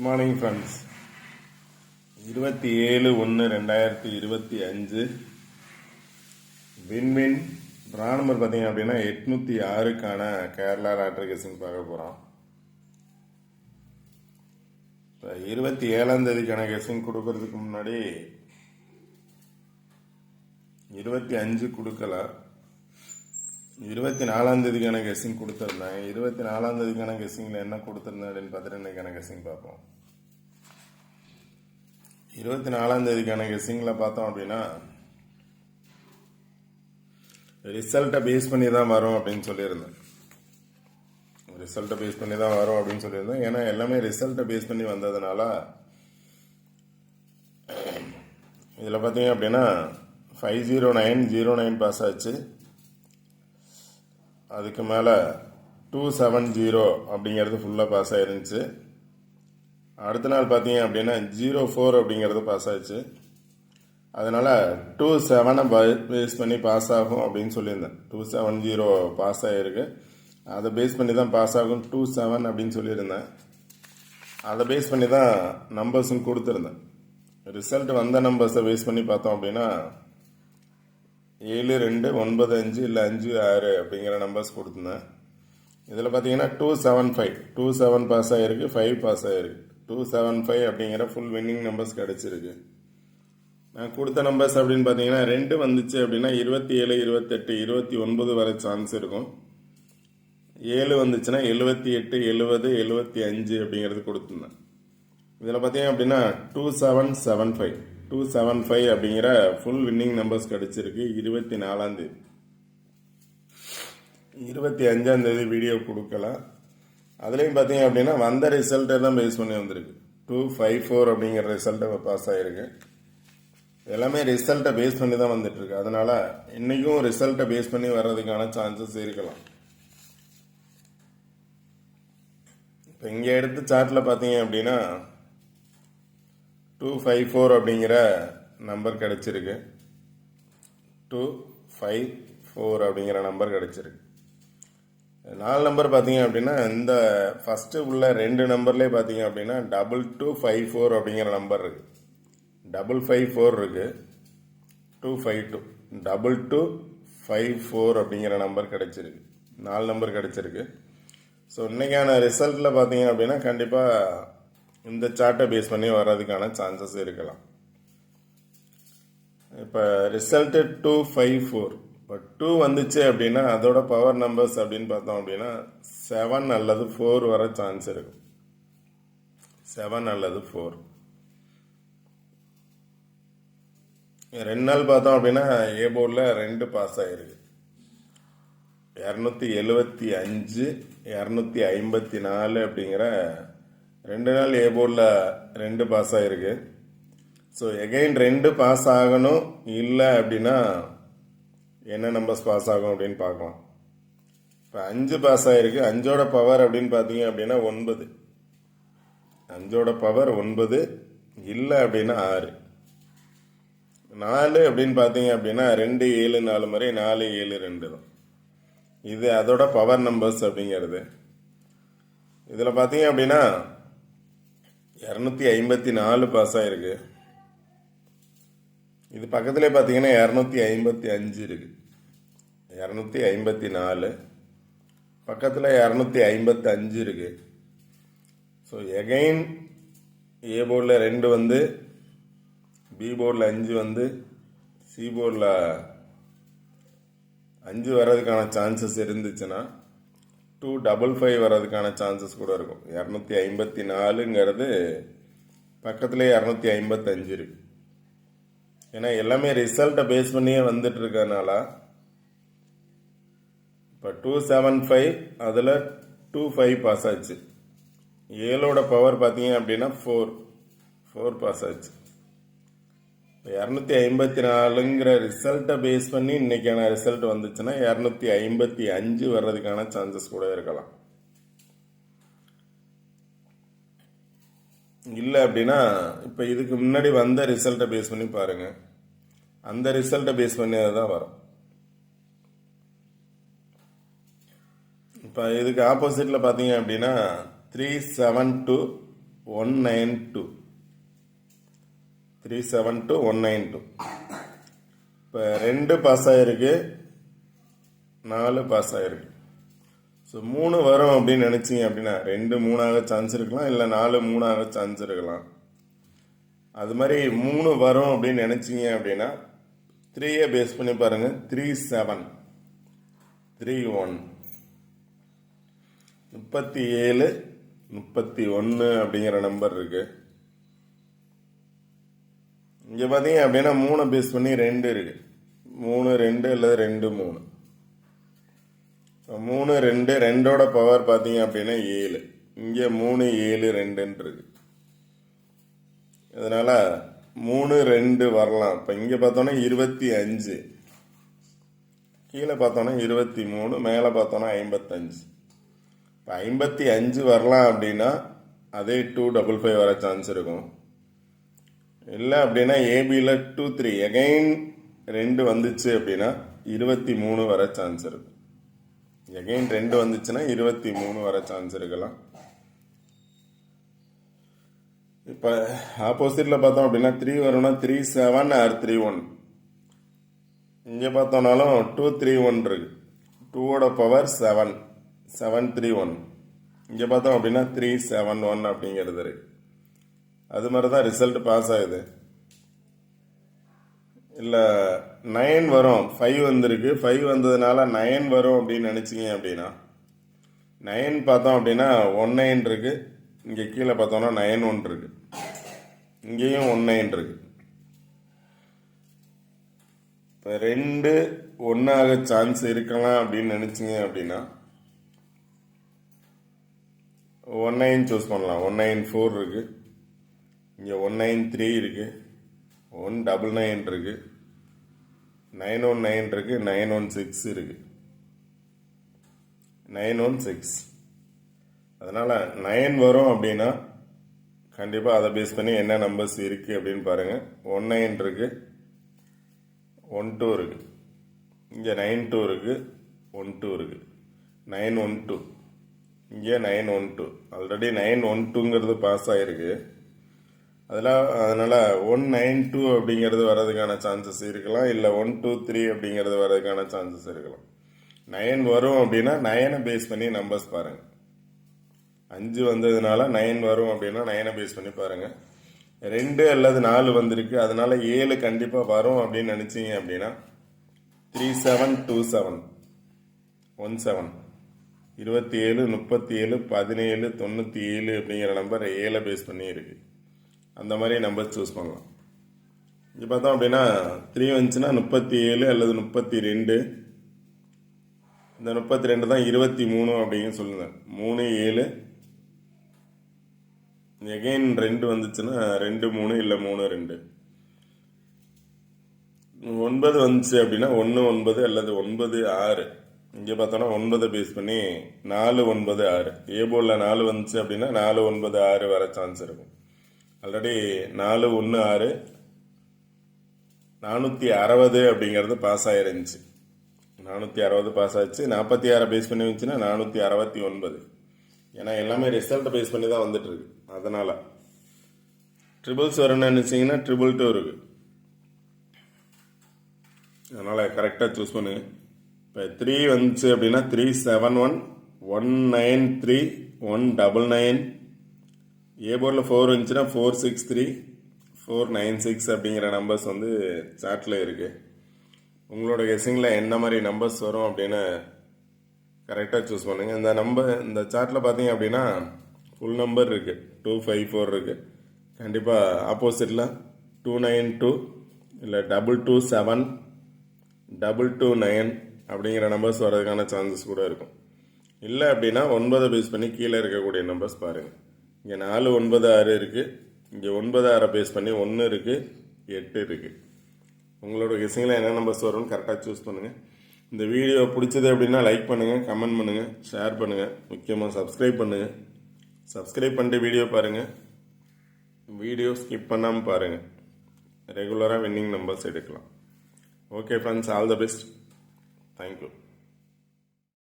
Good morning friends இருபத்தி ஏழு ஒன்று ரெண்டாயிரத்தி இருபத்தி அஞ்சு. விண்மின் ரா நம்பர் பார்த்தீங்க அப்படின்னா எட்நூற்றி ஆறுக்கான கேரளா லாட்ரி கேசிங் பார்க்க போகிறோம் இப்போ இருபத்தி ஏழாம் தேதிக்கான கெஸிங் கொடுக்கறதுக்கு முன்னாடி இருபத்தி அஞ்சு கொடுக்கல. இருபத்தி நாலாம் தேதிக்கான கெஸ்ஸிங் கொடுத்துருந்தேன். இருபத்தி நாலாம் தேதிக்கான கெஸ்ஸிங்கில் என்ன கொடுத்துருந்தேன் அப்படின்னு பார்த்துட்டு இன்றைக்கான கெஸ்ஸிங் பார்ப்போம். இருபத்தி நாலாம் தேதிக்கான கெஸ்ஸிங்கில் பார்த்தோம் அப்படின்னா ரிசல்ட்டை பேஸ் பண்ணி தான் வரும் அப்படின்னு சொல்லியிருந்தேன். ரிசல்ட்டை பேஸ் பண்ணி தான் வரும் அப்படின்னு சொல்லியிருந்தேன். ஏன்னா எல்லாமே ரிசல்ட்டை பேஸ் பண்ணி வந்ததுனால இதில் பார்த்தீங்க அப்படின்னா five zero nine zero nine pass ஆச்சு. அதுக்கு மேலே டூ செவன் ஜீரோ அப்படிங்கிறது ஃபுல்லாக பாஸ் ஆயிருந்துச்சு. அடுத்த நாள் பார்த்தீங்க அப்படின்னா ஜீரோ ஃபோர் அப்படிங்கிறது பாஸ் ஆச்சு அதனால் டூ செவனை பேஸ் பண்ணி பாஸ் ஆகும் அப்படின்னு சொல்லியிருந்தேன். டூ செவன் ஜீரோ பாஸ் ஆகிருக்கு அதை பேஸ் பண்ணி தான் பாஸ் ஆகும். டூ செவன் அப்படின்னு சொல்லியிருந்தேன். அதை பேஸ் பண்ணி தான் நம்பர்ஸும் கொடுத்துருந்தேன். ரிசல்ட் வந்த நம்பர்ஸை பேஸ் பண்ணி பார்த்தோம் அப்படின்னா ஏழு ரெண்டு ஒன்பது அஞ்சு இல்லை அஞ்சு ஆறு அப்படிங்கிற நம்பர்ஸ் கொடுத்துருந்தேன். இதில் பார்த்தீங்கன்னா two seven five two seven pass ஆகிருக்கு ஃபைவ் பாஸ் ஆகிருக்கு டூ செவன் ஃபைவ் அப்படிங்கிற ஃபுல் வின்னிங் நம்பர்ஸ் கிடச்சிருக்கு. நான் கொடுத்த நம்பர்ஸ் அப்படின்னு பார்த்தீங்கன்னா ரெண்டு வந்துச்சு அப்படின்னா இருபத்தி ஏழு இருபத்தெட்டு இருபத்தி ஒன்பது வரை சான்ஸ் இருக்கும். ஏழு வந்துச்சுன்னா எழுபத்தி எட்டு எழுபது எழுபத்தி அஞ்சு அப்படிங்கிறது கொடுத்துருந்தேன். இதில் பார்த்தீங்க அப்படின்னா two seven seven five two seven five அப்படிங்கிற ஃபுல் வின்னிங் நம்பர்ஸ் கிடச்சிருக்கு இருபத்தி நாலாம் தேதி. இருபத்தி அஞ்சாம் தேதி வீடியோ கொடுக்கலாம் அதுலேயும் பார்த்தீங்க அப்படின்னா வந்த ரிசல்ட்டை தான் பேஸ் பண்ணி வந்திருக்கு. டூ ஃபைவ் ஃபோர் அப்படிங்கிற ரிசல்ட்டை பாஸ் ஆகிருக்கு எல்லாமே ரிசல்ட்டை பேஸ் பண்ணி தான் வந்துட்டுருக்கு. அதனால் இன்றைக்கும் ரிசல்ட்டை பேஸ் பண்ணி வர்றதுக்கான சான்சஸ் இருக்கலாம். இப்போ இங்கே எடுத்து சார்ட்டில் பார்த்தீங்க அப்படின்னா டூ ஃபைவ் ஃபோர் அப்படிங்கிற நம்பர் கிடச்சிருக்கு. டூ ஃபைவ் ஃபோர் அப்படிங்கிற நம்பர் கிடச்சிருக்கு. நாலு நம்பர் பார்த்தீங்க அப்படின்னா இந்த ஃபஸ்ட்டு உள்ள ரெண்டு நம்பர்லேயே பார்த்தீங்க அப்படின்னா டபுள் டூ ஃபைவ் ஃபோர் அப்படிங்கிற நம்பர் இருக்குது டபுள் ஃபைவ் ஃபோர் இருக்குது two five two double two five four அப்படிங்கிற நம்பர் கிடச்சிருக்கு. நாலு நம்பர் கிடச்சிருக்கு. ஸோ இன்றைக்கான ரிசல்ட்டில் பார்த்தீங்க அப்படின்னா கண்டிப்பாக இந்த சார்ட்டை பேஸ் பண்ணி வர்றதுக்கான சான்சஸ் இருக்கலாம். இப்போ ரிசல்ட்டு டூ ஃபைவ் ஃபோர் இப்போ டூ வந்துச்சு அப்படின்னா அதோட பவர் நம்பர்ஸ் அப்படின்னு பார்த்தோம் அப்படின்னா செவன் அல்லது ஃபோர் வர சான்ஸ் இருக்கும். செவன் அல்லது ஃபோர் ரெண்டு நாள் பார்த்தோம் அப்படின்னா ஏ போர்டில் ரெண்டு பாஸ் ஆகிருக்கு இரநூத்தி எழுபத்தி அஞ்சு இரநூத்தி ஐம்பத்தி நாலு அப்படிங்கிற ரெண்டு நாள் ஏ போர்டில் ரெண்டு பாஸ் ஆகிருக்கு ஸோ எகைன் ரெண்டு பாஸ் ஆகணும் இல்லை அப்படின்னா என்ன நம்பர்ஸ் பாஸ் ஆகும் அப்படின்னு பார்க்கலாம். இப்போ அஞ்சு பாஸ் ஆகிருக்கு அஞ்சோட பவர் அப்படின்னு பார்த்தீங்க அப்படின்னா ஒன்பது. அஞ்சோட பவர் ஒன்பது இல்லை அப்படின்னா ஆறு. நாலு அப்படின்னு பார்த்தீங்க அப்படின்னா ரெண்டு ஏழு நாலு முறை நாலு ஏழு ரெண்டு தான். இது அதோட பவர் நம்பர்ஸ் அப்படிங்கிறது. இதில் பார்த்தீங்க அப்படின்னா இரநூத்தி ஐம்பத்தி நாலு பாஸ் ஆகிருக்கு இது பக்கத்துலேயே பார்த்தீங்கன்னா இரநூத்தி ஐம்பத்தி அஞ்சு இருக்குது இரநூத்தி ஐம்பத்தி நாலு. பக்கத்தில் இரநூத்தி ஐம்பத்தஞ்சு இருக்குது இருக்கு. ஸோ எகைன் ஏ போர்டில் ரெண்டு வந்து பி போர்டில் அஞ்சு வந்து சி போர்டில் அஞ்சு வர்றதுக்கான சான்சஸ் இருந்துச்சுன்னா டூ டபுள் ஃபைவ் வர்றதுக்கான சான்சஸ் கூட இருக்கும். இரநூத்தி ஐம்பத்தி நாலுங்கிறது பக்கத்துலேயே இரநூத்தி ஐம்பத்தஞ்சு இருக்கு. ஏன்னா எல்லாமே ரிசல்ட்டை பேஸ் பண்ணியே வந்துட்டு இருக்கனால இப்போ டூ செவன் ஃபைவ் அதில் டூ ஃபைவ் பாஸ் ஆச்சு. ஏழோட பவர் பார்த்தீங்க அப்படின்னா ஃபோர் ஃபோர் பாஸ் ஆச்சு. இரநூத்தி ஐம்பத்தி நாலுங்கிற ரிசல்ட்டை பேஸ் பண்ணி இன்னைக்கான ரிசல்ட் வந்துச்சுன்னா இரநூத்தி ஐம்பத்தி அஞ்சு வர்றதுக்கான சான்சஸ் கூட இருக்கலாம். இல்லை அப்படின்னா இப்போ இதுக்கு முன்னாடி வந்த ரிசல்ட்டை பேஸ் பண்ணி பாருங்கள் அந்த ரிசல்ட்டை பேஸ் பண்ணி தான் வரும். இப்போ இதுக்கு ஆப்போசிட்டில் பார்த்தீங்க அப்படின்னா three seven two one nine two three seven two one nine two இப்போ ரெண்டு பாஸ் ஆகிருக்கு நாலு பாஸ் ஆகிருக்கு ஸோ மூணு வரும் அப்படின்னு நினச்சிங்க அப்படின்னா ரெண்டு மூணாக சான்ஸ் இருக்கலாம் இல்லை நாலு மூணாக சான்ஸ் இருக்கலாம். அது மாதிரி மூணு வரும் அப்படின்னு நினச்சிங்க அப்படின்னா த்ரீயை பேஸ் பண்ணி பாருங்கள் த்ரீ செவன் த்ரீ ஒன் முப்பத்தி ஏழு முப்பத்தி ஒன்று அப்படிங்கிற நம்பர் இருக்கு. இங்கே பார்த்தீங்க அப்படின்னா மூணு பேஸ் பண்ணி ரெண்டு இருக்கு. மூணு ரெண்டு அல்லது ரெண்டு மூணு. மூணு ரெண்டு ரெண்டோட பவர் பார்த்தீங்க அப்படின்னா ஏழு. இங்கே மூணு ஏழு ரெண்டுன்னு அதனால் மூணு ரெண்டு வரலாம். இப்போ இங்கே பார்த்தோன்னா இருபத்தி அஞ்சு. கீழே பார்த்தோன்னா இருபத்தி மூணு மேலே பார்த்தோன்னா ஐம்பத்தஞ்சு. இப்போ ஐம்பத்தி அஞ்சு வரலாம் அப்படின்னா அதே டூ டபுள் ஃபைவ் வர சான்ஸ் இருக்கும். இல்லை அப்படின்னா ஏபியில் டூ த்ரீ எகைன் ரெண்டு வந்துச்சு அப்படின்னா இருபத்தி மூணு வர சான்ஸ் இருக்கும். எகைன் ரெண்டு வந்துச்சுன்னா இருபத்தி மூணு வர சான்ஸ் இருக்கலாம். இப்போ ஆப்போசிட்டில் பார்த்தோம் அப்படின்னா த்ரீ வரும்னா three seven or three one இங்கே பார்த்தோம்னாலும் டூ த்ரீ ஒன் இருக்கு. டூவோட power seven seven three one இங்கே பார்த்தோம் அப்படின்னா த்ரீ செவன் ஒன் அப்படிங்கிறது இருக்கு. அது மாதிரி தான் ரிசல்ட் பாஸ் ஆகுது. இல்லை நைன் வரும். ஃபைவ் வந்திருக்கு. ஃபைவ் வந்ததுனால நைன் வரும் அப்படின்னு நினச்சிங்க அப்படின்னா நைன் பார்த்தோம் அப்படின்னா ஒன் நைன் இருக்கு. இங்கே கீழே பார்த்தோம்னா நைன் ஒன் இருக்கு. இங்கேயும் ஒன் நைன் இருக்கு. இப்போ ரெண்டு ஒன்றாக சான்ஸ் இருக்கலாம் அப்படின்னு நினச்சிங்க அப்படின்னா ஒன் நைன் சூஸ் பண்ணலாம். ஒன் நைன் ஃபோர் இருக்குது இங்கே ஒன் நைன் த்ரீ இருக்குது ஒன் டபுள் நைன் இருக்குது நைன் ஒன் நைன் இருக்குது நைன் ஒன் சிக்ஸ் இருக்குது நைன் ஒன் சிக்ஸ் அதனால் நைன் வரும் அப்படின்னா கண்டிப்பாக அதை பேஸ் பண்ணி என்ன நம்பர்ஸ் இருக்குது அப்படின்னு பாருங்கள் ஒன் நைன் இருக்குது ஒன் டூ இருக்குது இங்கே நைன் டூ இருக்குது ஒன் டூ இருக்குது நைன் ஒன் டூ இங்கே nine one two already nine one டூங்கிறது pass ஆகிருக்கு அதெல்லாம் அதனால் ஒன் நைன் டூ அப்படிங்கிறது வர்றதுக்கான சான்சஸ் இருக்கலாம். இல்லை ஒன் டூ த்ரீ அப்படிங்கிறது வர்றதுக்கான சான்சஸ் இருக்கலாம். நைன் வரும் அப்படின்னா நயனை பேஸ் பண்ணி நம்பர்ஸ் பாருங்கள் அஞ்சு வந்ததுனால நைன் வரும் அப்படின்னா நைனை பேஸ் பண்ணி பாருங்கள் ரெண்டு அல்லது நாலு வந்திருக்கு. அதனால ஏழு கண்டிப்பாக வரும் அப்படின்னு நினச்சிங்க அப்படின்னா three seven two seven one seven இருபத்தி ஏழு முப்பத்தி ஏழு பதினேழு தொண்ணூற்றி ஏழு அப்படிங்கிற நம்பர் ஏழை பேஸ் பண்ணி இருக்கு. அந்த மாதிரி நம்பர் சூஸ் பண்ணலாம். இங்கே பார்த்தோம் அப்படின்னா த்ரீ வந்துச்சுன்னா முப்பத்தி ஏழு அல்லது முப்பத்தி ரெண்டு இந்த முப்பத்தி ரெண்டு தான் இருபத்தி மூணு அப்படின்னு சொல்லுங்க. மூணு ஏழு. எகைன் ரெண்டு வந்துச்சுன்னா ரெண்டு மூணு இல்லை மூணு ரெண்டு. ஒன்பது வந்துச்சு அப்படின்னா ஒன்று ஒன்பது அல்லது ஒன்பது ஆறு. இங்கே பார்த்தோன்னா ஒன்பதை பேஸ் பண்ணி நாலு ஒன்பது ஆறு. ஏ போர்டில் நாலு வந்துச்சு அப்படின்னா நாலு ஒன்பது ஆறு வர சான்ஸ் இருக்கும். ஆல்ரெடி நாலு ஒன்று ஆறு நானூற்றி அறுபது அப்படிங்கிறது பாஸ் ஆகிருந்துச்சு நானூற்றி அறுபது பாஸ் ஆச்சு. நாற்பத்தி ஆறை பேஸ் பண்ணி வந்துச்சுன்னா நானூற்றி அறுபத்தி ஒன்பது. ஏன்னா எல்லாமே ரிசல்ட்டை பேஸ் பண்ணி தான் வந்துட்டுருக்கு அதனால் ட்ரிபிள்ஸ் வரணும்னு நினச்சிங்கன்னா ட்ரிபிள் டூ இருக்குது அதனால் கரெக்டாக சூஸ் பண்ணு. இப்போ த்ரீ வந்துச்சு அப்படின்னா three seven one one nine three one double nine A போர்டில் ஃபோர் வந்துச்சுன்னா four six three four nine six அப்படிங்கிற நம்பர்ஸ் வந்து சாட்டில் இருக்குது உங்களோட கெஸிங்கில் என்ன மாதிரி நம்பர்ஸ் வரும் அப்படின்னு கரெக்டாக சூஸ் பண்ணுங்கள் இந்த நம்பர் இந்த சார்ட்டில் பார்த்தீங்க அப்படின்னா ஃபுல் நம்பர் இருக்குது டூ ஃபைவ் ஃபோர் இருக்குது கண்டிப்பாக ஆப்போசிட்டில் டூ நைன் டூ இல்லை double two seven double two nine அப்படிங்கிற நம்பர்ஸ் வர்றதுக்கான சான்சஸ் கூட இருக்கும். இல்லை அப்படின்னா ஒன்பதை பேஸ் பண்ணி கீழே இருக்கக்கூடிய நம்பர்ஸ் பாருங்கள் இங்கே நாலு ஒன்பது ஆறு இருக்குது இங்கே ஒன்பது ஆறை பேஸ் பண்ணி ஒன்று இருக்குது எட்டு இருக்குது உங்களோட கெஸிங்கில் என்ன நம்பர்ஸ் வரும்னு கரெக்டாக சூஸ் பண்ணுங்கள் இந்த வீடியோ பிடிச்சது அப்படின்னா லைக் பண்ணுங்கள் கமெண்ட் பண்ணுங்கள் ஷேர் பண்ணுங்கள் முக்கியமாக சப்ஸ்கிரைப் பண்ணுங்கள் சப்ஸ்கிரைப் பண்ணிட்டு வீடியோ பாருங்கள் வீடியோ ஸ்கிப் பண்ணாமல் பாருங்கள் ரெகுலராக வின்னிங் நம்பர்ஸ் எடுக்கலாம். Okay friends all the best Thank you.